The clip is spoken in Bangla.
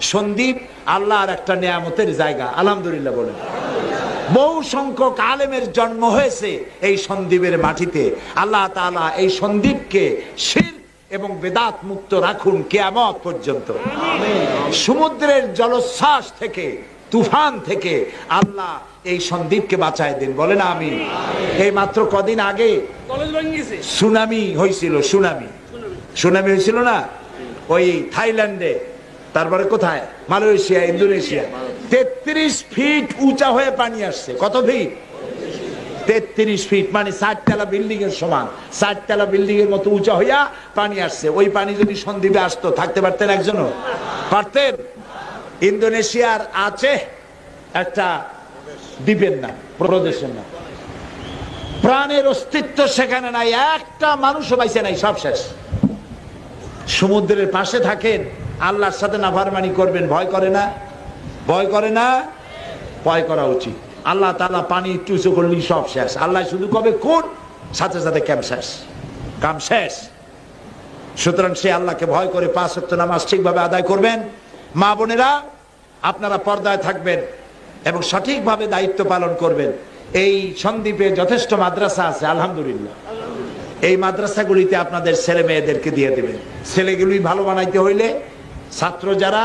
সন্দীপ আল্লাহর একটা নিয়ামতের জায়গা। আলহামদুলিল্লাহ বলেন। বহু সংখ্যক আলেমের জন্ম হয়েছে এই সন্দীপের মাটিতে। আল্লাহ তাআলা এই সন্দীপকে শির এবং বেদাত মুক্ত রাখুন কেয়ামত পর্যন্ত। সমুদ্রের জলোচ্ছ্বাস থেকে তুফান থেকে আল্লাহ এই সন্দীপকে বাঁচায় দিন। বলেন আমি এই মাত্র কদিন আগে সুনামি হয়েছিল সুনামি। সুনামি হয়েছিল না? ওই থাইল্যান্ডে তারপরে কোথায়? Malaysia, Indonesia. তেত্রিশ ফিট উঁচা হয়ে পানি আসছে। কত ফিট? তেত্রিশ ফিট মানে ষাটতলা বিল্ডিং এর সমান। ষাটতলা বিল্ডিং এর মতো উঁচা হইয়া পানি আসছে। ওই পানি যদি সন্দ্বীপে আসতো, থাকতে পারতেন একজনও? পারতেন? ইন্দোনেশিয়ার আছে একটা দ্বীপের নাম, প্রদেশের নাম। প্রাণের অস্তিত্ব সেখানে নাই। একটা মানুষও পাইছে নাই, সব শেষ। সমুদ্রের পাশে থাকেন আল্লাহর সাথে নাফারমানি করবেন, ভয় করে না। ভয় করে না, ভয় করা উচিত। আল্লাহ তালা পানি উঁচু করলেই সব শেষ। আল্লাহ শুধু কবে কোন? সাথে সাথে ক্যাম শেষ। কাম শেষ। সুতরাং সে আল্লাহকে ভয় করে পাঁচ সত্য নামাজ ঠিকভাবে আদায় করবেন। মা বোনেরা, আপনারা পর্দায় থাকবেন এবং সঠিকভাবে দায়িত্ব পালন করবেন। এই সন্দ্বীপে যথেষ্ট মাদ্রাসা আছে, আলহামদুলিল্লাহ। এই মাদ্রাসাগুলিতে আপনাদের ছেলে মেয়েদেরকে দিয়ে দেবেন। ছেলেগুলি ভালো বানাইতে হইলে ছাত্র যারা